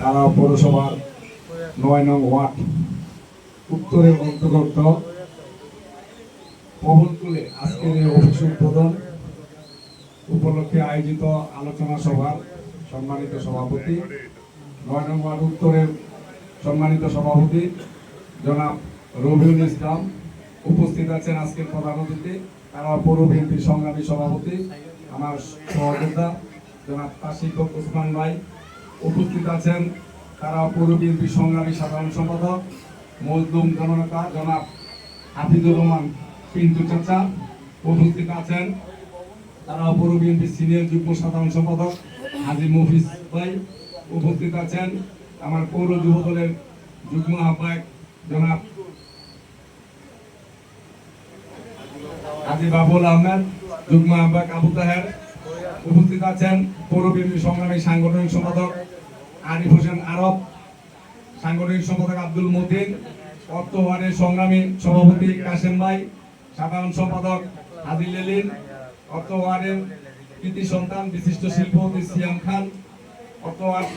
তারা পৌরসভার নয় নং ওয়ার্ড উত্তরের অন্তর্গত আজকের অফিস উদ্বোধন উপলক্ষে আয়োজিত আলোচনা সভার সম্মানিত সভাপতি, নয় নং ওয়ার্ড, উত্তরের সম্মানিত সভাপতি জনাব রবিউল ইসলাম উপস্থিত আছেন আজকের প্রধান অতিথি, তারা পৌর বিএনপির সংগ্রামী সভাপতি, আমার সহযোদ্ধা জনাব কাশিক ওসমান ভাই উপস্থিত আছেন। তারা পৌর বিএনপির সংগ্রামী সাধারণ সম্পাদক, মজলুম জননেতা জনাব হাফিজুর রহমান পিন্টু চাচা উপস্থিত আছেন। তারা পৌর সিনিয়র যুগ্ম সাধারণ সম্পাদক হাজি মফিজ ভাই উপস্থিত আছেন। আমার পৌর যুব দলের যুগ্ম আহ্বায়ক জনাব হাজি বাবুল আহমেদ, যুগ্ম আহ্বায়ক আবু তাহের উপস্থিত আছেন পৌর বিএনপি সংগ্রামী সাংগঠনিক সম্পাদক আরিফ হোসেন আরব, সাংগঠনিক সম্পাদক আব্দুল মতিন, অর্থ ওয়ার্ডের সংগ্রামী সভাপতি কাশেম ভাই, সাধারণ সম্পাদক আদিল লেলিন, অর্থ ওয়ার্ডের কৃতি সন্তান বিশিষ্ট শিল্পপতি সিয়াম খান, অর্থ ওয়ার্ড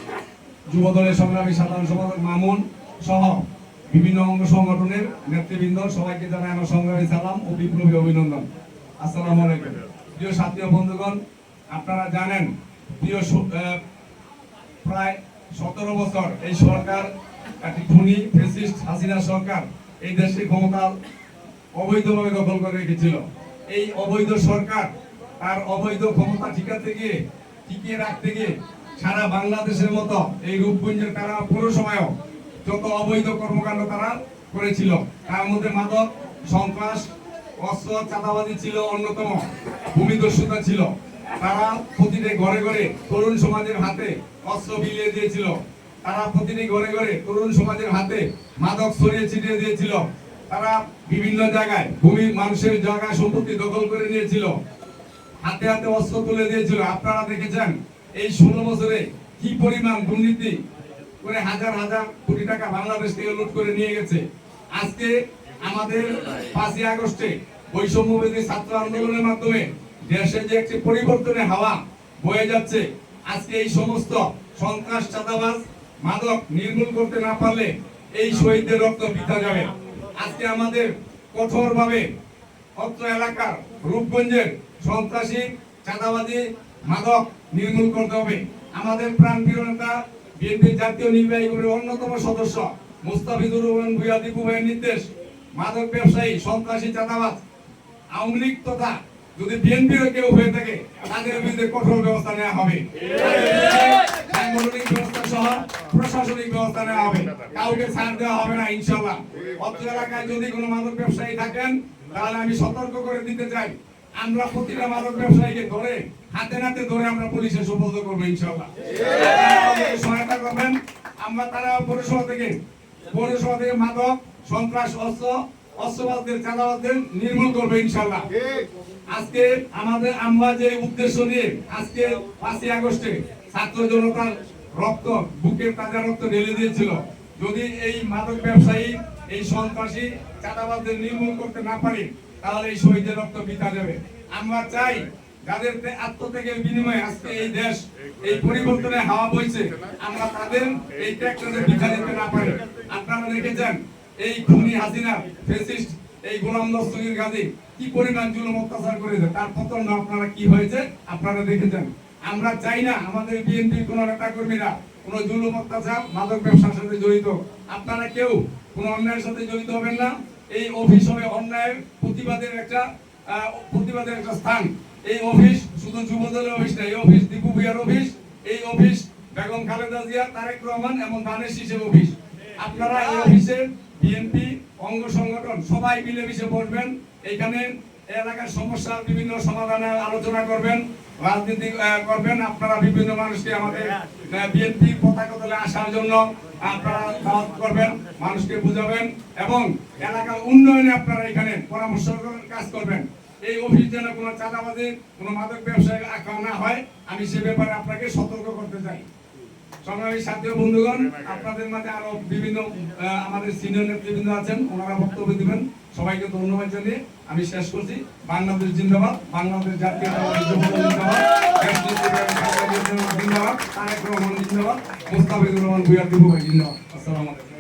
যুব দলের সংগ্রামী সাধারণ সম্পাদক মামুন সহ বিভিন্ন অঙ্গ সংগঠনের নেতৃবৃন্দ, সবাইকে জানাই আমার সংগ্রামী সালাম ও বিপ্লবী অভিনন্দন। আসসালামু আলাইকুম। প্রিয় সাথী বন্ধুগণ আপনারা জানেন, প্রিয় প্রায় সতেরো বছর এই সরকার একটি খুনি ফেসিস্ট হাসিনা সরকার এই দেশের ক্ষমতা অবৈধভাবে দখল করে রেখেছিল। এই অবৈধ সরকার তার অবৈধ ক্ষমতা ঠিকাতে গিয়ে, টিকিয়ে রাখতে গিয়ে সারা বাংলাদেশের মতো এই রূপগঞ্জের তারা পৌরসভায়ও যত অবৈধ কর্মকাণ্ড তারা করেছিল, তার মধ্যে মাদক, সন্ত্রাস, অস্ত্র, চাঁদাবাজি ছিল অন্যতম ভূমিদস্যুতা ছিল। তারা প্রতিটি ঘরে ঘরে তরুণ সমাজের হাতে অস্ত্র বিলিয়ে দিয়েছিল। তারা প্রতিটি ঘরে ঘরে তরুণ সমাজের হাতে মাদক ছড়িয়ে ছিটিয়ে দিয়েছিল। তারা বিভিন্ন জায়গায় ভূমি মানুষের জায়গা সম্পত্তি দখল করে নিয়েছিল। হাতে হাতে অস্ত্র তুলে দিয়েছিল। আপনারা দেখেছেন এই ষোলো বছরে কি পরিমাণ দুর্নীতি করে হাজার হাজার কোটি টাকা বাংলাদেশ থেকে লুট করে নিয়ে গেছে। আজকে আমাদের পাঁচই আগস্টে বৈষম্যবিধি ছাত্র আন্দোলনের মাধ্যমে দেশে যে একটি পরিবর্তনের হাওয়া বয়ে যাচ্ছে, আজকে এই সমস্ত সন্ত্রাস, চাঁদাবাজ, মাদক নির্মূল করতে না পারলে এই শহীদদের রক্ত বৃথা যাবে। আজকে আমাদের কঠোরভাবে অত্র এলাকার রূপগঞ্জের সন্ত্রাসী, চাঁদাবাজি, মাদক নির্মূল করতে হবে। আমাদের প্রাণপ্রিয় নেতা, বিএনপির জাতীয় নির্বাহী কমিটির অন্যতম সদস্য মুস্তাফিজুর রহমান ভুইয়া দীপু নির্দেশ, মাদক ব্যবসায়ী, সন্ত্রাসী, চাঁদাবাজ, আওয়ামী লীগ তথা যদি বিএনপির কেউ হয়ে থাকে, তাদের বিরুদ্ধে কঠোর ব্যবস্থা নেওয়া হবে। যদি কোনো ব্যবসায়ী থাকেন, তাহলে আমি সতর্ক করে দিতে চাই। আমরা ধরে, হাতে নাতে ধরে আমরা পুলিশে সুপর্দ করব সহায়তা করবেন। আমরা তারা পৌরসভা থেকে পৌরসভা থেকে মাদক, সন্ত্রাস, অস্ত্র অস্ত্রবাদদের নির্মূল করবে ইনশাল্লাহ। আজকে আমাদের আমরা যে উদ্দেশ্য নিয়ে আজকে পাঁচই আগস্টে ছাত্র জনতার রক্ত, বুকের তাজা রক্ত ঢেলে দিয়েছিল। যদি এই মাদক ব্যবসায়ী, এই সন্ত্রাসী চাঁদাবাদদের নির্মূল করতে না পারি, তাহলে এই শহীদের রক্ত বিতা যাবে আমরা চাই যাদের আত্মত্যাগের বিনিময়ে আজকে এই দেশ এই পরিবর্তনে হাওয়া বইছে, আমরা তাদের এই ট্যাক্সে বিতা যেতে না পারি। আপনারা দেখেছেন এই খুনি হাসিনা ফেসিস্ট এই গোলাম দস্তগীর গাজী কি পরিমাণ জুলুম অত্যাচার করেছে? তার পতন আপনারা কি হয়েছে? আপনারা দেখেছেন আমরা চাই না আমাদের বিএনপি কোন নেতা কর্মীরা কোন জুলুম অত্যাচার, মাদক ব্যবসার সাথে জড়িত। আপনারা কেউ কোন অন্যায়ের সাথে জড়িত হবেন না। এই অফিস হবে অন্যায়ের প্রতিবাদের একটা প্রতিবাদের একটা স্থান। এই অফিস শুধু যুবদলের অফিস না, এই অফিস দীপু ভুইয়ার অফিস, এই অফিস বেগম খালেদা জিয়া, তারেক রহমান এবং দানেশ শিশের অফিস। আপনারা এই অফিসের বিএনপি, অঙ্গ সংগঠন, সবাই মিলেমিশে বসবেন। এখানে এলাকার সমস্যা বিভিন্ন সমাধানের আলোচনা করবেন, রাজনীতি করবেন। আপনারা বিভিন্ন মানুষকে আমাদের বিএনপি পতাকা তলে আসার জন্য আপনারা করবেন, মানুষকে বুঝাবেন এবং এলাকার উন্নয়নে আপনারা এখানে পরামর্শ কাজ করবেন। এই অফিস যেন কোনো চাঁদাবাজি, কোনো মাদক ব্যবসায় রাখা না হয়, আমি সে ব্যাপারে আপনাকে সতর্ক করতে চাই। সংগ্রামী সাথী বন্ধুগণ, আপনাদের মাঝে আরও বিভিন্ন আমাদের সিনিয়র নেতৃবৃন্দ আছেন, ওনারা বক্তব্য দিবেন। সবাইকে ধন্যবাদ জানিয়ে আমি শেষ করছি। বাংলাদেশ জিন্দাবাদ, বাংলাদেশ জাতীয় জিন্দাবাদ তারেক রহমান জিন্দাবাদ, মুস্তাফিজুর রহমান ভুইয়ার দিব জিন্দাবাদ। আসসালামু আলাইকুম।